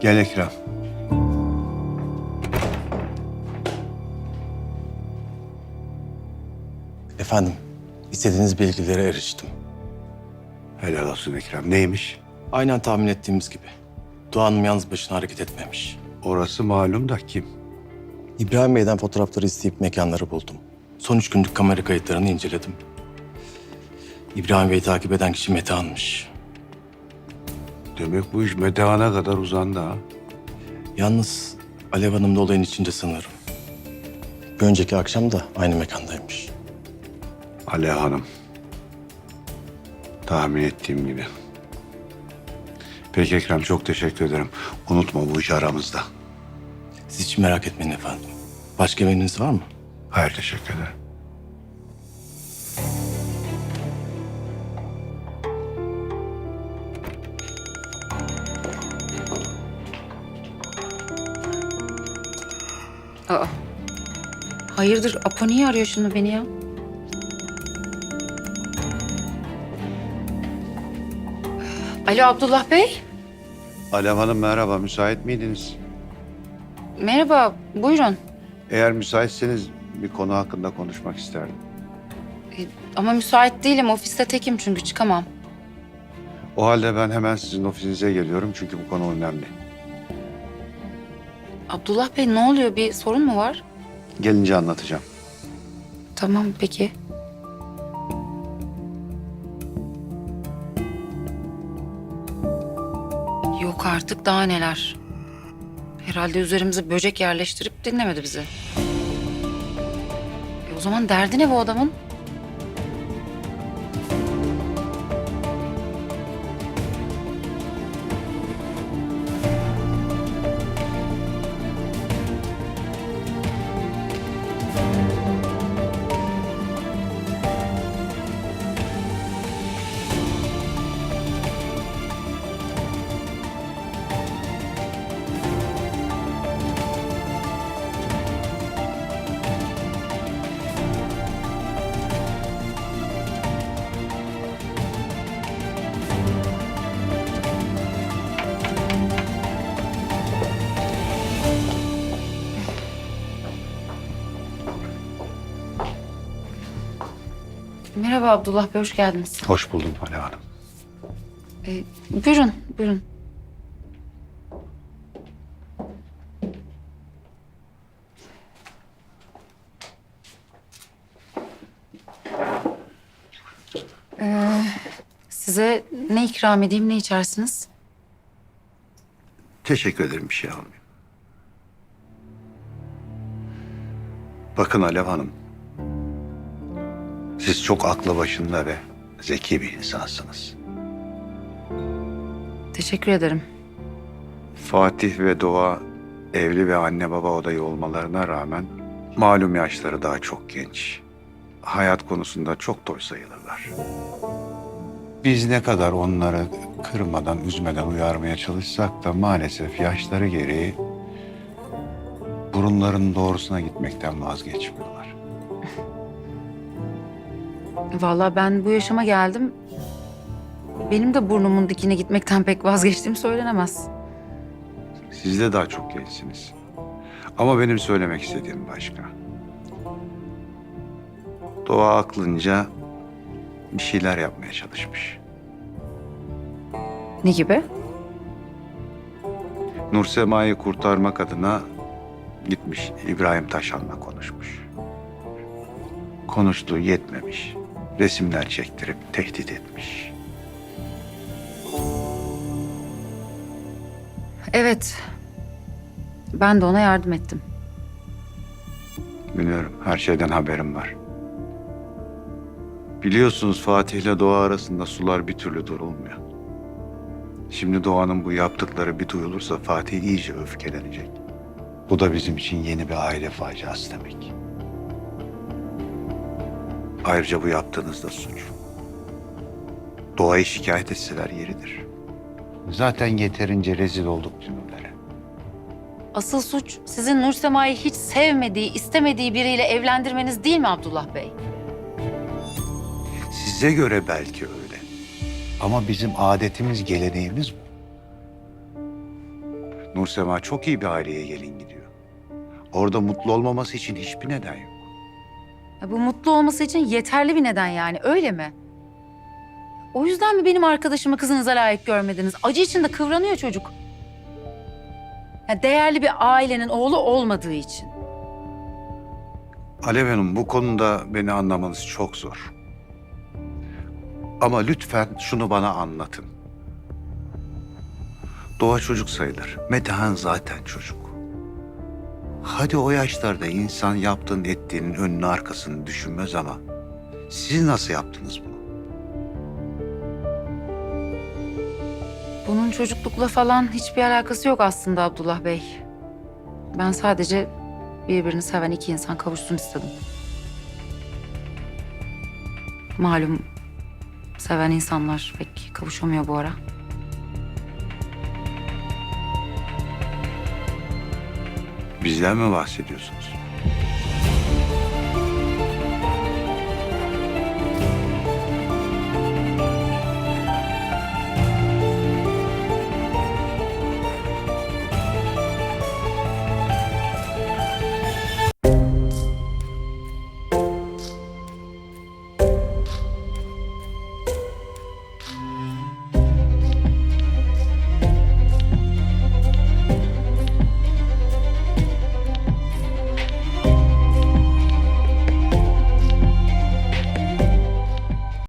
Gel Ekrem. Efendim, istediğiniz bilgilere eriştim. Helal olsun Ekrem. Neymiş? Aynen tahmin ettiğimiz gibi. Doğan Hanım yalnız başına hareket etmemiş. Orası malum da kim? İbrahim Bey'den fotoğrafları isteyip mekanları buldum. Son üç günlük kamera kayıtlarını inceledim. İbrahim Bey'i takip eden kişi Metehan'mış. Demek bu iş Metehan'a kadar uzandı ha. Yalnız Alev Hanım da olayın içinde sanırım. Bir önceki akşam da aynı mekandaymış. Alev Hanım. Tahmin ettiğim gibi. Peki Ekrem çok teşekkür ederim. Unutma bu iş aramızda. Siz hiç merak etmeyin efendim. Başka emriniz var mı? Hayır teşekkür ederim. Aa. Hayırdır Apo niye arıyor şimdi beni ya? Alo Abdullah Bey. Alev Hanım merhaba. Müsait miydiniz? Merhaba buyurun. Eğer müsaitseniz bir konu hakkında konuşmak isterdim. E, ama müsait değilim ofiste tekim çünkü çıkamam. O halde ben hemen sizin ofisinize geliyorum çünkü bu konu önemli. Abdullah Bey ne oluyor bir sorun mu var? Gelince anlatacağım. Tamam peki. Yok artık daha neler. Herhalde üzerimize böcek yerleştirip dinlemedi bizi. E o zaman derdi ne bu adamın? Merhaba Abdullah Bey, hoş geldiniz. Hoş buldum Alev Hanım. Ee, buyurun, buyurun. Ee, size ne ikram edeyim, ne içersiniz? Teşekkür ederim bir şey almayayım. Bakın Alev Hanım. Siz çok aklı başında ve zeki bir insansınız. Teşekkür ederim. Fatih ve Doğa evli ve anne baba odayı olmalarına rağmen malum yaşları daha çok genç. Hayat konusunda çok toy sayılırlar. Biz ne kadar onları kırmadan, üzmeden uyarmaya çalışsak da maalesef yaşları gereği burunların doğrusuna gitmekten vazgeçmiyorlar. Vallahi ben bu yaşıma geldim. Benim de burnumun dikine gitmekten pek vazgeçtiğim söylenemez. Siz de daha çok gençsiniz. Ama benim söylemek istediğim başka. Doğa aklınca bir şeyler yapmaya çalışmış. Ne gibi? Nursema'yı kurtarmak adına gitmiş İbrahim Taşan'la konuşmuş. Konuştuğu yetmemiş. Resimler çektirip tehdit etmiş. Evet. Ben de ona yardım ettim. Biliyorum her şeyden haberim var. Biliyorsunuz Fatih ile Doğa arasında sular bir türlü durulmuyor. Şimdi Doğan'ın bu yaptıkları bir duyulursa Fatih iyice öfkelenecek. Bu da bizim için yeni bir aile faciası demek. Ayrıca bu yaptığınız da suç. Doğayı şikayet etseler yeridir. Zaten yeterince rezil olduk cümlelere. Asıl suç sizin Nur Sema'yı hiç sevmediği, istemediği biriyle evlendirmeniz değil mi Abdullah Bey? Size göre belki öyle. Ama bizim adetimiz, geleneğimiz bu. Nursema çok iyi bir aileye gelin gidiyor. Orada mutlu olmaması için hiçbir neden yok. Bu mutlu olması için yeterli bir neden yani öyle mi? O yüzden mi benim arkadaşımı kızınıza layık görmediniz? Acı içinde kıvranıyor çocuk. Ya değerli bir ailenin oğlu olmadığı için. Alev Hanım bu konuda beni anlamanız çok zor. Ama lütfen şunu bana anlatın. Doğa çocuk sayılır. Metehan zaten çocuk. Hadi o yaşlarda insan yaptığın ettiğinin önünü arkasını düşünmez ama siz nasıl yaptınız bunu? Bunun çocuklukla falan hiçbir alakası yok aslında Abdullah Bey. Ben sadece birbirini seven iki insan kavuşsun istedim. Malum seven insanlar pek kavuşamıyor bu ara. Bizden mi bahsediyorsunuz?